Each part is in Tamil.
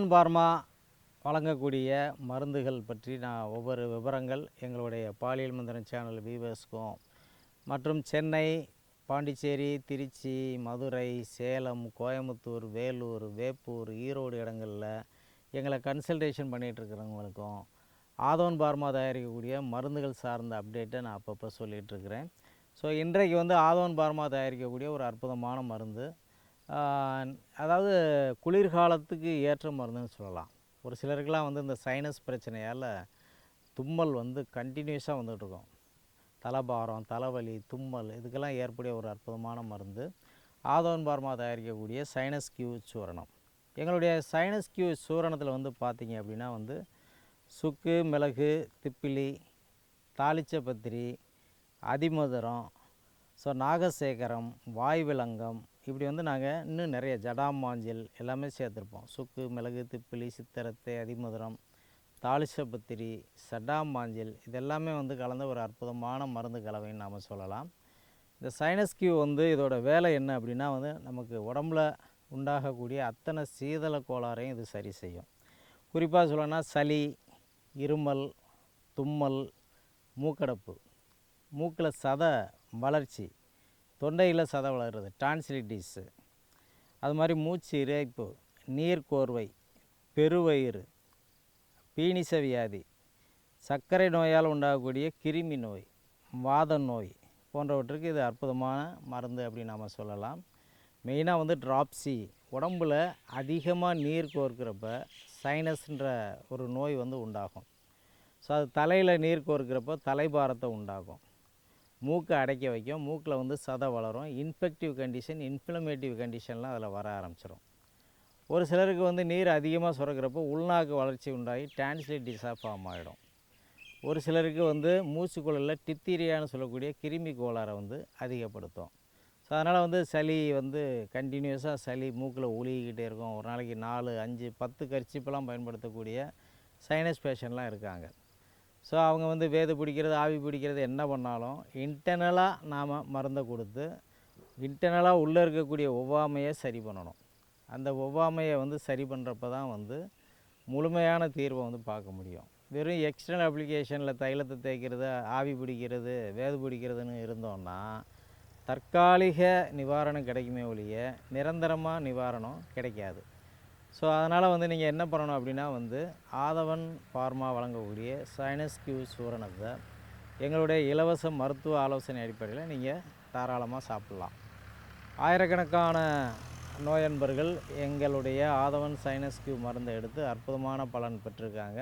ஆதவன் பார்மா வழங்கக்கூடிய மருந்துகள் பற்றி நான் ஒவ்வொரு விவரங்கள் எங்களுடைய பாலியல் மந்திரம் சேனல் வியூவர்ஸ்க்கும் மற்றும் சென்னை பாண்டிச்சேரி திருச்சி மதுரை சேலம் கோயம்புத்தூர் வேலூர் வேப்பூர் ஈரோடு இடங்களில் எங்களை கன்சல்டேஷன் பண்ணிகிட்ருக்கிறவங்களுக்கும் ஆதோன் பார்மா தயாரிக்கக்கூடிய மருந்துகள் சார்ந்த அப்டேட்டை நான் அப்பப்போ சொல்லிகிட்ருக்கிறேன். ஸோ இன்றைக்கு வந்து ஆதோன் பார்மா தயாரிக்கக்கூடிய ஒரு அற்புதமான மருந்து அதாவது குளிர்காலத்துக்கு ஏற்ற மருந்துன்னு சொல்லலாம். ஒரு சிலருக்கெலாம் வந்து இந்த சைனஸ் பிரச்சனையால் தும்மல் வந்து கண்டினியூஸாக வந்துகிட்ருக்கும். தலைபாரம் தலைவலி தும்மல் இதுக்கெல்லாம் ஏற்படைய ஒரு அற்புதமான மருந்து. ஆதவன் பார்மா தயாரிக்கக்கூடிய சைனஸ் கியூ சூரணம். எங்களுடைய சைனஸ் கியூ சூரணத்தில் வந்து பார்த்திங்க அப்படின்னா வந்து சுக்கு மிளகு திப்பிலி தாளிச்சப்பத்திரி அதிமதுரம் ஸோ நாகசேகரம் வாய்விலங்கம் இப்படி வந்து நாங்கள் இன்னும் நிறைய ஜடாமாஞ்சல் எல்லாமே சேர்த்துருப்போம். சுக்கு மிளகு திப்பிலி சித்திரத்தை அதிமதுரம் தாளிசபத்திரி சடாமாஞ்சல் இதெல்லாமே வந்து கலந்த ஒரு அற்புதமான மருந்து கலவைன்னு நாம் சொல்லலாம். இந்த சைனஸ் கியூ வந்து இதோட வேலை என்ன அப்படின்னா வந்து நமக்கு உடம்புல உண்டாகக்கூடிய அத்தனை சீதள கோளாறையும் இது சரி செய்யும். குறிப்பாக சொல்லணும்னா சளி இருமல் தும்மல் மூக்கடைப்பு. மூக்கில் சத வளர்ச்சி. தொண்டையில் சத வளர்கிறது டான்சிலிட்டிஸு. அது மாதிரி மூச்சு இறைப்பு நீர்க்கோர்வை பெருவயிறு பீனிச வியாதி சர்க்கரை நோயால் உண்டாகக்கூடிய கிருமி நோய் வாத நோய் போன்றவற்றுக்கு இது அற்புதமான மருந்து அப்படின்னு நாம் சொல்லலாம். மெயினாக வந்து ட்ராப்ஸி உடம்புல அதிகமாக நீர் கோர்க்கிறப்ப சைனஸ்ன்ற ஒரு நோய் வந்து உண்டாகும். ஸோ அது தலையில் நீர் கோர்க்கிறப்ப தலைபாரத்தை உண்டாகும். மூக்கை அடைக்க வைக்கும். மூக்கில் வந்து சதை வளரும். இன்ஃபெக்டிவ் கண்டிஷன் இன்ஃப்ளமேட்டிவ் கண்டிஷன்லாம் அதில் வர ஆரம்பிச்சிடும் ஒரு சிலருக்கு வந்து நீர் அதிகமாக சுரக்கிறப்போ உள்நாக்கு வளர்ச்சி உண்டாகி டான்சிலிட்டிஸாக ஃபார்ம் ஆகிடும் ஒரு சிலருக்கு வந்து மூச்சுக்குழலில் டித்தீரியான்னு சொல்லக்கூடிய கிருமி கோளாறை வந்து அதிகப்படுத்தும். ஸோ அதனால் வந்து சளி வந்து கண்டினியூஸாக சளி மூக்கில் ஒழுகிக்கிட்டே இருக்கும். ஒரு நாளைக்கு நாலு அஞ்சு பத்து கர்ச்சிப்பெல்லாம் பயன்படுத்தக்கூடிய சைனஸ் பேஷண்ட்லாம் இருக்காங்க. ஸோ அவங்க வந்து வேது பிடிக்கிறது ஆவி பிடிக்கிறது என்ன பண்ணாலும் இன்டர்னலாக நாம் மருந்தை கொடுத்து இன்டர்னலாக உள்ளே இருக்கக்கூடிய ஒவ்வாமையை சரி பண்ணணும். அந்த ஒவ்வாமையை வந்து சரி பண்ணுறப்ப தான் வந்து முழுமையான தீர்வை வந்து பார்க்க முடியும். வெறும் எக்ஸ்டர்னல் அப்ளிகேஷனில் தைலத்தை தேய்க்கிறது ஆவி பிடிக்கிறது வேது பிடிக்கிறதுன்னு இருந்தோம்னா தற்காலிக நிவாரணம் கிடைக்குமே ஒழிய நிரந்தரமாக நிவாரணம் கிடைக்காது. ஸோ அதனால் வந்து நீங்கள் என்ன பண்ணணும் அப்படின்னா வந்து ஆதவன் ஃபார்மா வழங்கக்கூடிய சைனஸ் கியூ சூரணத்தை எங்களுடைய இலவச மருத்துவ ஆலோசனை அடிப்படையில் நீங்கள் தாராளமாக சாப்பிட்லாம். ஆயிரக்கணக்கான நோயன்பர்கள் எங்களுடைய ஆதவன் சைனஸ் கியூ மருந்தை எடுத்து அற்புதமான பலன் பெற்றிருக்காங்க.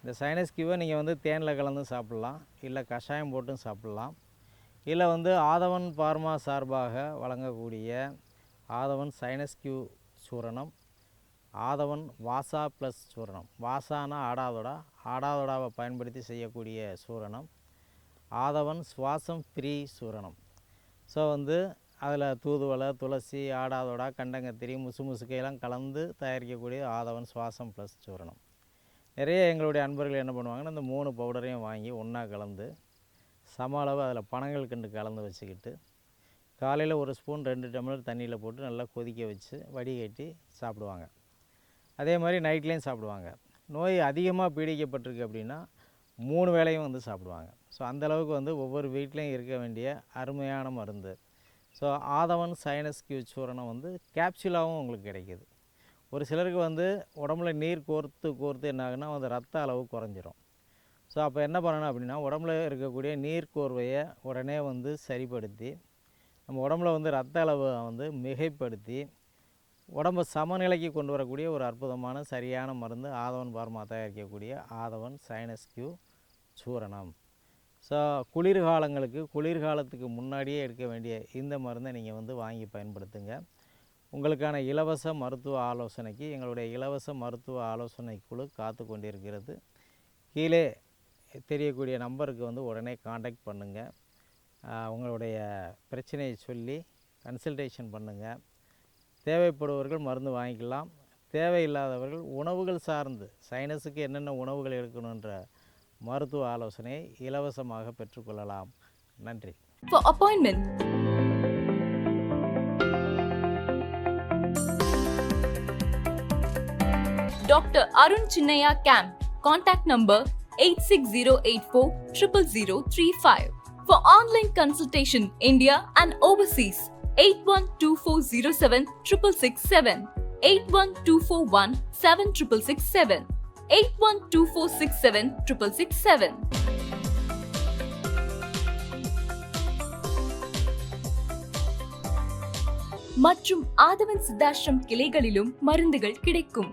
இந்த சைனஸ் கியூவை நீங்கள் வந்து தேனில் கலந்து சாப்பிட்லாம் இல்லை கஷாயம் போட்டும் சாப்பிட்லாம் இல்லை வந்து ஆதவன் பார்மா சார்பாக வழங்கக்கூடிய ஆதவன் சைனஸ் கியூ சூரணம் ஆதவன் வாசா ப்ளஸ் சூரணம். வாசானா ஆடாதொடா. ஆடாதொடாவை பயன்படுத்தி செய்யக்கூடிய சூரணம். ஆதவன் சுவாசம் ஃப்ரீ சூரணம். ஸோ வந்து அதில் தூதுவளை துளசி ஆடாதொடா கண்டங்கத்திரி முசு முசுக்கையெல்லாம் கலந்து தயாரிக்கக்கூடிய ஆதவன் சுவாசம் ப்ளஸ் சூரணம். நிறைய எங்களுடைய அன்பர்கள் என்ன பண்ணுவாங்கன்னா இந்த மூணு பவுடரையும் வாங்கி ஒன்றா கலந்து சம அளவு அதில் பனங்கள் கண்டு கலந்து வச்சுக்கிட்டு காலையில் ஒரு ஸ்பூன் ரெண்டு டம்ளர் தண்ணியில் போட்டு நல்லா கொதிக்க வச்சு வடிகட்டி சாப்பிடுவாங்க. அதே மாதிரி நைட்லேயும் சாப்பிடுவாங்க. நோய் அதிகமாக பீடிக்கப்பட்டிருக்கு அப்படின்னா மூணு வேளையும் வந்து சாப்பிடுவாங்க. ஸோ அந்தளவுக்கு வந்து ஒவ்வொரு வீட்லேயும் இருக்க வேண்டிய அருமையான மருந்து. ஸோ ஆதவன் சைனஸ் கியூ சூரணம் வந்து கேப்சூலாகவும் உங்களுக்கு கிடைக்கிது. ஒரு சிலருக்கு வந்து உடம்புல நீர் கோர்த்து கோர்த்து என்ன ஆகுன்னா வந்து ரத்த அளவு குறைஞ்சிரும். ஸோ அப்போ என்ன பண்ணணும் அப்படின்னா உடம்புல இருக்கக்கூடிய நீர் கோர்வையை உடனே வந்து சரிப்படுத்தி நம்ம உடம்புல வந்து ரத்த அளவை வந்து மிகைப்படுத்தி உடம்பை சமநிலைக்கு கொண்டு வரக்கூடிய ஒரு அற்புதமான சரியான மருந்து ஆதவன் பார்மா தயாரிக்கக்கூடிய ஆதவன் சைனஸ் கியூ சூரணம். ஸோ குளிர்காலங்களுக்கு குளிர்காலத்துக்கு முன்னாடியே எடுக்க வேண்டிய இந்த மருந்தை நீங்கள் வந்து வாங்கி பயன்படுத்துங்க. உங்களுக்கான இலவச மருத்துவ ஆலோசனைக்கு எங்களுடைய இலவச மருத்துவ ஆலோசனை குழு காத்து கொண்டிருக்கிறது. கீழே தெரியக்கூடிய நம்பருக்கு வந்து உடனே காண்டாக்ட் பண்ணுங்கள் உங்களுடைய பிரச்சனையை சொல்லி கன்சல்டேஷன் பண்ணுங்கள் தேவைப்படுபவர்கள் மருந்து வாங்கிக்கலாம் தேவையில்லாதவர்கள் உணவுகள் சார்ந்து சைனஸுக்கு என்னென்ன உணவுகள் எடுக்கணுன்ற மருத்துவ ஆலோசனையை இலவசமாக பெற்றுக்கொள்ளலாம் நன்றி For appointment, Dr. Arun Chinnaya Camp. Contact number 86084 00035. For online consultation, India and overseas, eight one two four zero seven triple six seven eight one two four one seven triple six seven eight one two four six seven triple six seven மற்றும் ஆதவன் சித்தாஷ்டம் கிளைகளிலும் மருந்துகள் கிடைக்கும்.